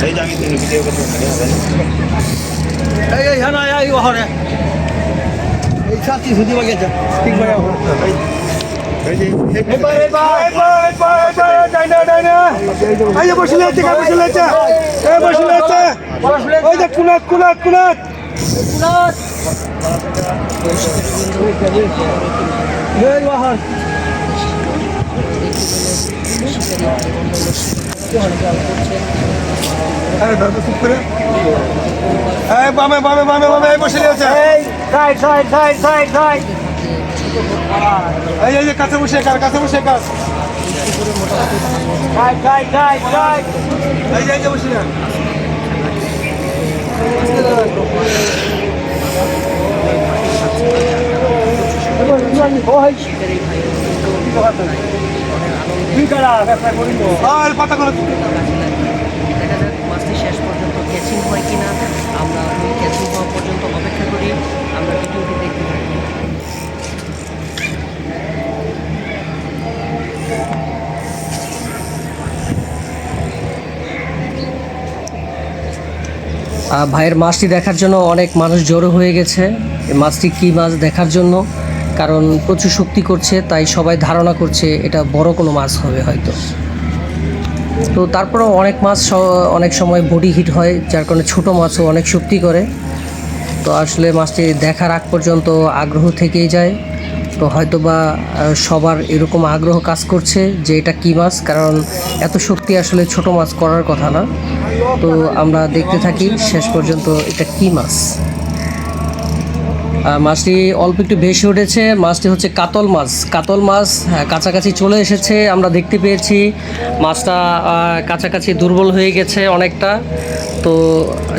এই যে আমি ভিডিও করতে হবে এই এই বামে বামে বামে বামে এই বসে আছে এই side side side side side এই এই কাছে বসে কার কাছে বসে কার সাইড সাইড সাইড সাইড এই এই বসে পাতা করে দেখা যাক শেষ পর্যন্ত ক্যাচিং হয় কিনা। আমরা ক্যাচিং হওয়া পর্যন্ত অপেক্ষা করি। আমরা ভিডিওটি দেখতে থাকি। ভাইয়ের মাছটি দেখার জন্য অনেক মানুষ জড়ো হয়ে গেছে। এই মাছটি কী মাছ দেখার জন্য? কারণ প্রচুর শক্তি করছে, তাই সবাই ধারণা করছে এটা বড় কোনো মাছ হবে হয়তো। তো তারপরেও অনেক মাছ অনেক সময় বডি হিট হয়, যার কারণে ছোটো মাছও অনেক শক্তি করে। তো আসলে মাছটি দেখার আগ পর্যন্ত আগ্রহ থেকেই যায়। তো হয়তো বা সবার এরকম আগ্রহ কাজ করছে যে এটা কী মাছ, কারণ এত শক্তি আসলে ছোট মাছ করার কথা না। তো আমরা দেখতে থাকি শেষ পর্যন্ত এটা কী মাছ। মাছটি অল্প একটু বেশি উঠেছে। মাছটি হচ্ছে কাতল মাছ। কাতল মাছ হ্যাঁ, কাছাকাছি চলে এসেছে আমরা দেখতে পেয়েছি। মাছটা কাছাকাছি দুর্বল হয়ে গেছে অনেকটা। তো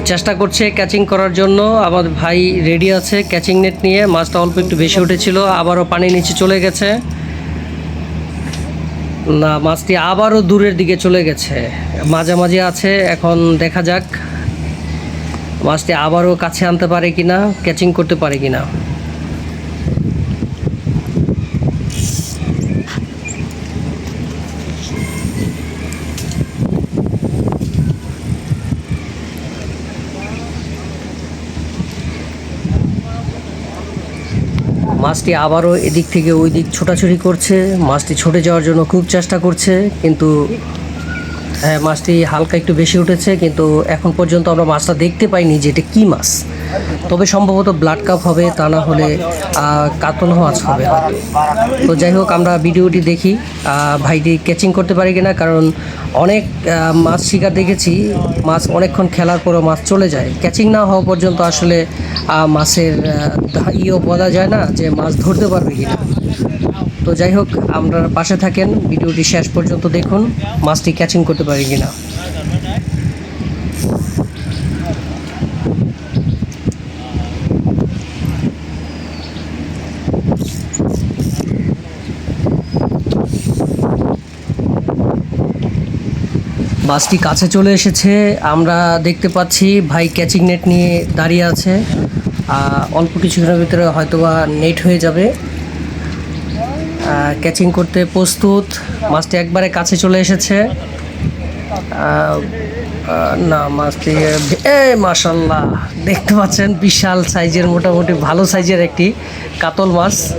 চেষ্টা করছে ক্যাচিং করার জন্য। আমাদের ভাই রেডি আছে ক্যাচিং নেট নিয়ে। মাছটা অল্প একটু বেশি উঠেছিল আবারও পানির নিচে চলে গেছে। না মাছটি আবারও দূরের দিকে চলে গেছে। মাঝামাঝি আছে এখন দেখা যাক। মাছটি আবারও কাছে আনতে পারে কি না ক্যাচিং করতে পারে কি না মাছটি আবারও এদিক থেকে ওই দিক ছোটাছুটি করছে, মাছটি ছুটে যাওয়ার জন্য খুব চেষ্টা করছে, কিন্তু মাছটি হালকা একটু বেশি উঠেছে, কিন্তু এখন পর্যন্ত আমরা মাছটা দেখতে পাইনি যে এটা কী মাছ। তবে সম্ভবত ব্লাড কাপ হবে, তা না হলে কাতল মাছ হবে হয়তো। তো যাই হোক, আমরা ভিডিওটি দেখি ভাইটি ক্যাচিং করতে পারি কিনা, কারণ অনেক মাছ শিকার দেখেছি, মাছ অনেকক্ষণ খেলার পরও মাছ চলে যায়। ক্যাচিং না হওয়া পর্যন্ত আসলে মাছের ইয়েও বলা যায় না যে মাছ ধরতে পারবে কিনা। তো যাই হোক, আপনারা পাশে থাকেন, ভিডিওটি শেষ পর্যন্ত দেখুন, মাছটি ক্যাচিং করতে পারি কিনা। মাছটি কাছে চলে এসেছে, আমরা দেখতে পাচ্ছি ভাই ক্যাচিং নেট নিয়ে দাঁড়িয়ে আছে। অল্প কিছুক্ষণের ভিতরে হয়তোবা নেট হয়ে যাবে। ক্যাচিং করতে প্রস্তুত। মাছটি একবারে কাছে চলে এসেছে। না, মাছটি, এ, মাশাল্লাহ, দেখতে পাচ্ছেন বিশাল সাইজের, মোটামুটি ভালো সাইজের একটি কাতল মাছ।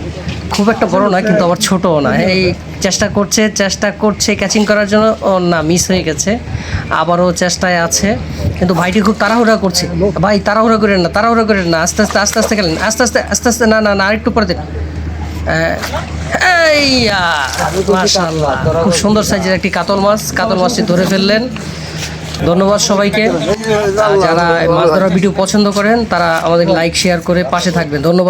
খুব একটা বড় না কিন্তু আবার ছোটও না। এই চেষ্টা করছে চেষ্টা করছে ক্যাচিং করার জন্য। ও, না মিস হয়ে গেছে। আবারও চেষ্টায় আছে। কিন্তু ভাইটি খুব তাড়াহুড়া করছে। ভাই, তাড়াহুড়া করেন না, তাড়াহুড়া করেন না। আস্তে আস্তে আস্তে আস্তে খেলেন আস্তে আস্তে আস্তে আস্তে, না না না, আরেকটু পরে দেন। খুব সুন্দর সাইজের একটি কাতল মাছ। কাতল মাছটি ধরে ফেললেন। ধন্যবাদ সবাইকে। যারা মাছ ধরার ভিডিও পছন্দ করেন, তারা আমাদের লাইক শেয়ার করে পাশে থাকবেন। ধন্যবাদ।